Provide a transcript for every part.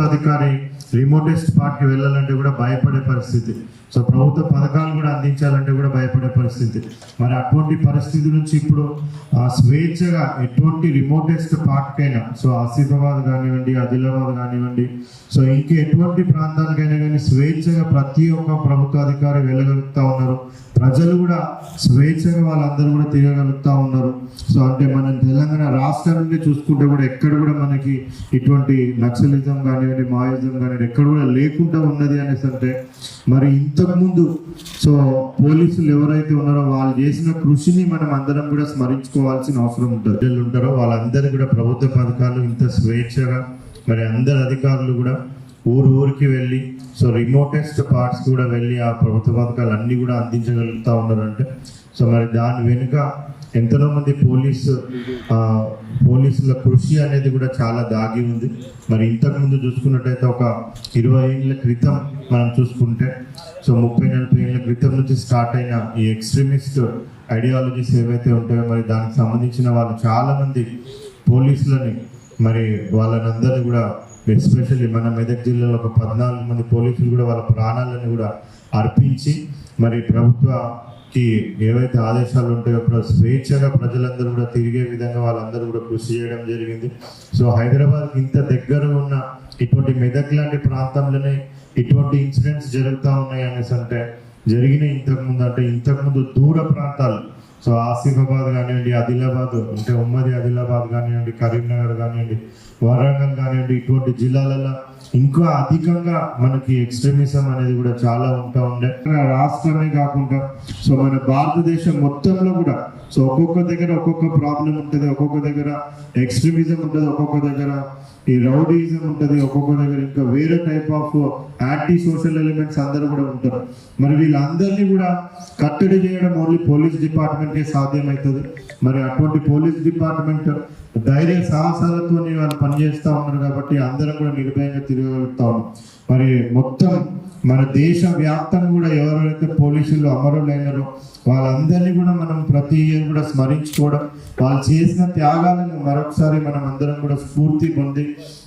అధికారి రిమోటెస్ట్ పార్ట్కి వెళ్ళాలంటే కూడా భయపడే పరిస్థితి. సో ప్రభుత్వ పథకాలు కూడా అందించాలంటే కూడా భయపడే పరిస్థితి. మరి అటువంటి పరిస్థితి నుంచి ఇప్పుడు స్వేచ్ఛగా ఎటువంటి రిమోటెస్ట్ పార్ట్కైనా సో ఆసిఫాబాద్ కానివ్వండి ఆదిలాబాద్ కానివ్వండి సో ఇంకా ఎటువంటి ప్రాంతానికైనా కానీ స్వేచ్ఛగా ప్రతి ఒక్క ప్రభుత్వ అధికారి వెళ్ళగలుగుతా ఉన్నారు. ప్రజలు కూడా స్వేచ్ఛగా వాళ్ళందరూ కూడా తిరగలుగుతూ ఉన్నారు. సో అంటే మనం తెలంగాణ రాష్ట్రం నుండి చూసుకుంటే కూడా ఎక్కడ కూడా మనకి ఇటువంటి నక్సలిజం కానివ్వండి మాయిజం కానివ్వండి ఎక్కడ కూడా లేకుండా ఉన్నది అనేసి అంటే మరి ఇంతకుముందు సో పోలీసులు ఎవరైతే ఉన్నారో వాళ్ళు చేసిన కృషిని మనం అందరం కూడా స్మరించుకోవాల్సిన అవసరం ఉంటుంది. ప్రజలు ఉంటారో వాళ్ళందరూ కూడా ప్రభుత్వ పథకాలు ఇంత స్వేచ్ఛగా మరి అందరు అధికారులు కూడా ఊరు ఊరికి వెళ్ళి సో రిమోటెస్ట్ పార్ట్స్ కూడా వెళ్ళి ఆ ప్రభుత్వ పథకాలు అన్నీ కూడా అందించగలుగుతూ ఉన్నారంటే సో మరి దాని వెనుక ఎంతోమంది పోలీసు పోలీసుల కృషి అనేది కూడా చాలా దాగి ఉంది. మరి ఇంతకుముందు చూసుకున్నట్టయితే ఒక ఇరవై ఏళ్ళ క్రితం మనం చూసుకుంటే సో ముప్పై నలభై ఏళ్ళ క్రితం నుంచి స్టార్ట్ అయిన ఈ ఎక్స్ట్రీమిస్ట్ ఐడియాలజీస్ ఏవైతే ఉంటాయో మరి దానికి సంబంధించిన వాళ్ళు చాలా మంది పోలీసులని మరి వాళ్ళనందరినీ కూడా ఎస్పెషల్లీ మన మెదక్ జిల్లాలో ఒక పద్నాలుగు మంది పోలీసులు కూడా వాళ్ళ ప్రాణాలను కూడా అర్పించి మరి ప్రభుత్వ ఈ ఏవైతే ఆదేశాలు ఉంటాయో ప్ర- స్వేచ్ఛగా ప్రజలందరూ కూడా తిరిగే విధంగా వాళ్ళందరూ కూడా కృషి చేయడం జరిగింది. సో హైదరాబాద్కి ఇంత దగ్గర ఉన్న ఇటువంటి మెదక్ లాంటి ప్రాంతంలోనే ఇటువంటి ఇన్సిడెంట్స్ జరుగుతూ ఉన్నాయి అనేసి అంటే జరిగిన ఇంతకుముందు. అంటే ఇంతకుముందు దూర ప్రాంతాలు సో ఆసిఫాబాద్ కానివ్వండి ఆదిలాబాద్ అంటే ఉమ్మడి ఆదిలాబాద్ కానివ్వండి కరీంనగర్ కానివ్వండి వరంగల్ కానివ్వండి ఇటువంటి జిల్లాలలో ఇంకా అధికంగా మనకి ఎక్స్ట్రీమిజం అనేది కూడా చాలా ఉంటా ఉండే. రాష్ట్రమే కాకుండా సో మన భారతదేశం మొత్తంలో కూడా సో ఒక్కొక్క దగ్గర ఒక్కొక్క ప్రాబ్లం ఉంటుంది ఒక్కొక్క దగ్గర ఎక్స్ట్రీమిజం ఉంటుంది ఒక్కొక్క దగ్గర ఈ రౌడీజం ఉంటుంది ఒక్కొక్క దగ్గర ఇంకా వేరే type of anti social elements అందరూ కూడా ఉంటారు. మరి వీళ్ళందరినీ కూడా కట్టడి చేయడం ఓన్లీ పోలీస్ డిపార్ట్మెంట్కే సాధ్యమవుతుంది మరి అటువంటి పోలీస్ డిపార్ట్మెంట్ ధైర్య సాహసాలతో వాళ్ళు పనిచేస్తూ ఉన్నారు కాబట్టి అందరం కూడా నిర్భయంగా తిరగలుగుతా ఉన్నాం. మరి మొత్తం మన దేశ వ్యాప్తంగా కూడా ఎవరైతే పోలీసులు అమరులైనారో వాళ్ళందరినీ కూడా మనం ప్రతి ఇయర్ కూడా స్మరించుకోవడం వాళ్ళు చేసిన త్యాగాలను మరొకసారి మనం అందరం కూడా స్ఫూర్తి పొంది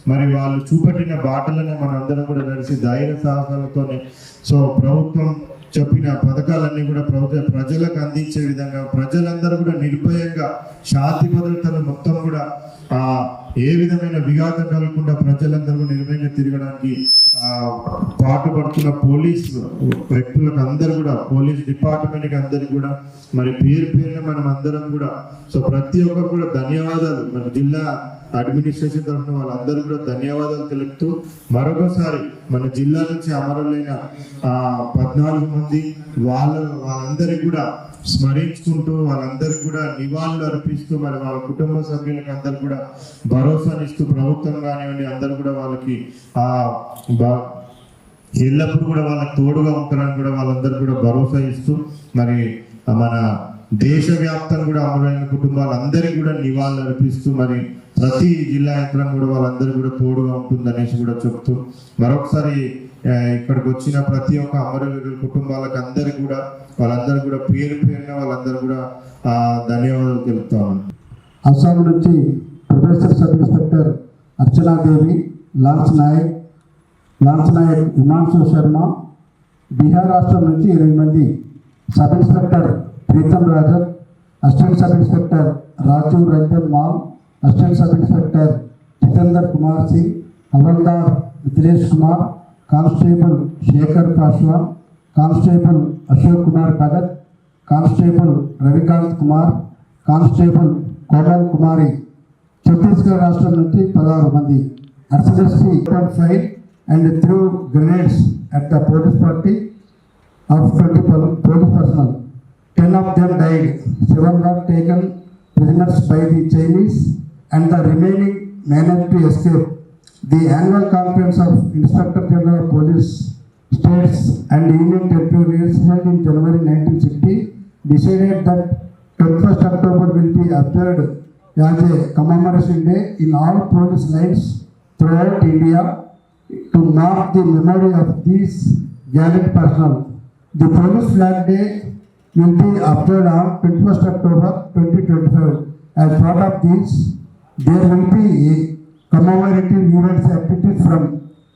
మరి వాళ్ళు చూపెట్టిన బాటలను మనం అందరం కూడా నడిచి ధైర్య సాహసాలతోనే సో ప్రభుత్వం చెప్పిన పథకాలన్నీ కూడా ప్రభుత్వ ప్రజలకు అందించే విధంగా ప్రజలందరూ కూడా నిర్భయంగా శాంతి భద్రతలు మొత్తం కూడా ఆ ఏ విధమైన విఘాతం కలగకుండా ప్రజలందరూ కూడా నిర్భయంగా తిరగడానికి ఆ పాటుపడుతున్న పోలీస్ వ్యక్తులకు అందరూ కూడా పోలీస్ డిపార్ట్మెంట్కి అందరికి కూడా మరి పేరు పేరున మనం అందరం కూడా సో ప్రతి ఒక్కరు కూడా ధన్యవాదాలు. మన జిల్లా అడ్మినిస్ట్రేషన్ తరఫున వాళ్ళందరూ కూడా ధన్యవాదాలు తెలుపుతూ మరొకసారి మన జిల్లా నుంచి అమరులైన ఆ పద్నాలుగు మంది వాళ్ళ వాళ్ళందరికీ కూడా స్మరించుకుంటూ వాళ్ళందరికీ కూడా నివాళులు అర్పిస్తూ మరి వాళ్ళ కుటుంబ సభ్యులకి అందరు కూడా భరోసానిస్తూ ప్రభుత్వం కానివ్వండి అందరూ కూడా వాళ్ళకి ఆ ఎల్లప్పుడూ కూడా వాళ్ళకి తోడుగా ఉంటారని కూడా వాళ్ళందరూ కూడా భరోసా ఇస్తూ మరి మన దేశవ్యాప్తంగా కూడా అమరులైన కుటుంబాలందరికీ కూడా నివాళులు అర్పిస్తూ మరి ప్రతి జిల్లా యంత్రం కూడా వాళ్ళందరూ కూడా తోడుగా ఉంటుంది అనేసి కూడా చెప్తూ మరొకసారి ఇక్కడికి వచ్చిన ప్రతి ఒక్క అమరవీరుల కుటుంబాలకు అందరికి కూడా వాళ్ళందరూ కూడా పేరు పేరున వాళ్ళందరూ కూడా ధన్యవాదాలు తెలుపుతా అస్సాం నుంచి professor sub inspector Archanadevi lance Naik lance Naik Himanshu Sharma Bihar రాష్ట్రం నుంచి ఎనిమిది మంది sub inspector Pritam Rajan assistant sub inspector Rajeev Ranjan Mall assistant sub inspector Jitender Kumar Singh havildar Mithilesh Kumar constable Shekhar Paswan constable Ashok Kumar Bhagat constable Ravikant Kumar constable Komal Kumari. Chhattisgarh రాష్ట్రం నుంచి పదహారు మంది. అర్సడెస్సీ fire and threw grenades at the police party of twenty police side, them were taken prisoners by the Chinese and the remaining managed to escape. The annual conference of Inspector General of Police States and Union Territories held in January 1960 decided that 21st October will be observed as a commemoration day in all police lines throughout India to mark the memory of these gallant personnel. The police flag day will be observed on 21st October 2025. As part of this, there will be a commemorative events activities from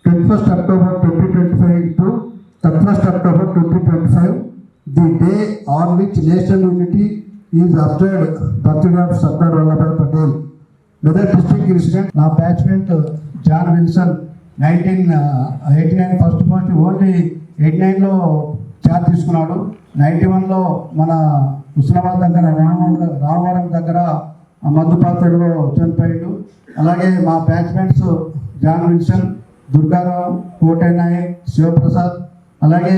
21st October 2025 to 31st October 2025. The day on which national unity is observed, birthday of Sardar Vallabhbhai Patel. Whether district incident now బ్యాచ్మెంట్ John Wilson nineteen eighty nine first first only eighty నైన్లో charge తీసుకున్నాడు ninety వన్లో మన హుస్నాబాద్ దగ్గర రామవరం రామవరం దగ్గర ఆ చనిపోయాడు. అలాగే మా బ్యాచ్మెంట్స్ జాన్ విల్సన్ దుర్గారావు కోటే నాయక్ శివప్రసాద్ అలాగే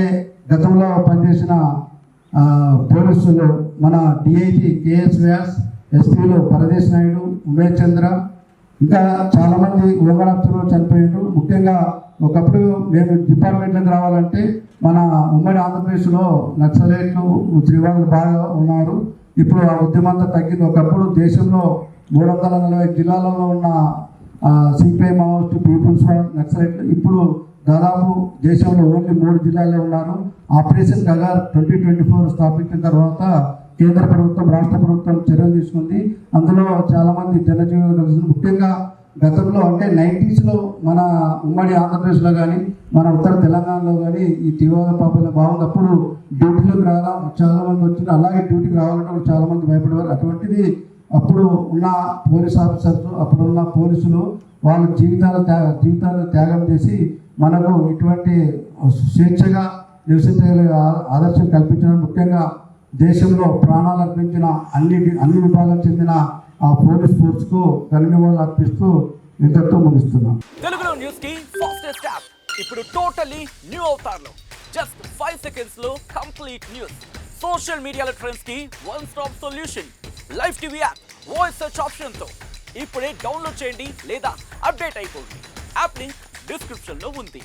గతంలో పనిచేసిన పోలీసులు మన డిఐజీ కేఎస్ వ్యాస్ ఎస్పీలు పరదేశ్ నాయుడు ఉమేష్ చంద్ర ఇంకా చాలామంది ఓగడాప్తులు చనిపోయారు ముఖ్యంగా ఒకప్పుడు మేము డిపార్ట్మెంట్లకు రావాలంటే మన ఉమ్మడి ఆంధ్రప్రదేశ్లో నక్సలైట్లు తీవ్రవాదులు బాగా ఉన్నారు. ఇప్పుడు ఆ ఉద్యమంతా తగ్గింది. ఒకప్పుడు దేశంలో మూడు వందల నలభై జిల్లాలలో ఉన్న సిపిఐ మావోయిస్ట్ పీపుల్స్ నక్సలైట్ ఇప్పుడు దాదాపు దేశంలో ఓన్లీ మూడు జిల్లాల్లో ఉన్నారు. Operation Kagar twenty twenty four స్థాపించిన తర్వాత కేంద్ర ప్రభుత్వం రాష్ట్ర ప్రభుత్వం చర్యలు తీసుకుంది. అందులో చాలామంది జనజీవన ముఖ్యంగా గతంలో అంటే నైంటీస్లో మన ఉమ్మడి ఆంధ్రప్రదేశ్లో కానీ మన ఉత్తర తెలంగాణలో కానీ ఈ తీవ్రవాద పాపల బాగుంది అప్పుడు డ్యూటీలోకి రాగా చాలా మంది వచ్చిన అలాగే డ్యూటీకి రావాలంటే కూడా చాలా మంది భయపడేవారు. అటువంటిది అప్పుడు ఉన్న పోలీస్ ఆఫీసర్స్ అప్పుడు ఉన్న పోలీసులు వాళ్ళ జీవితాల త్యాగ జీవితాలను త్యాగం చేసి మనకు ఇటువంటి స్వేచ్ఛగా నివసించగలిగే ఆదర్శం కల్పించడం ముఖ్యంగా దేశంలో ప్రాణాలు అర్పించిన అన్ని అన్ని విభాగాలకు చెందిన ఆ పోలీస్ ఫోర్స్కు ధన్యవాదాలు అర్పిస్తూ ఇంతటితో ముగిస్తున్నాం. తెలుగులో న్యూస్కి ఫాస్టెస్ట్ యాప్ ఇప్పుడు టోటలీ న్యూ అవతార్లో. జస్ట్ ఫైవ్ సెకండ్స్లో కంప్లీట్ న్యూస్ సోషల్ మీడియాలో ట్రెండ్స్కి one stop solution live TV app voice search ఆప్షన్తో. ఇప్పుడే డౌన్లోడ్ చేయండి లేదా అప్డేట్ అయిపోండి. యాప్ లింక్ డిస్క్రిప్షన్లో ఉంది.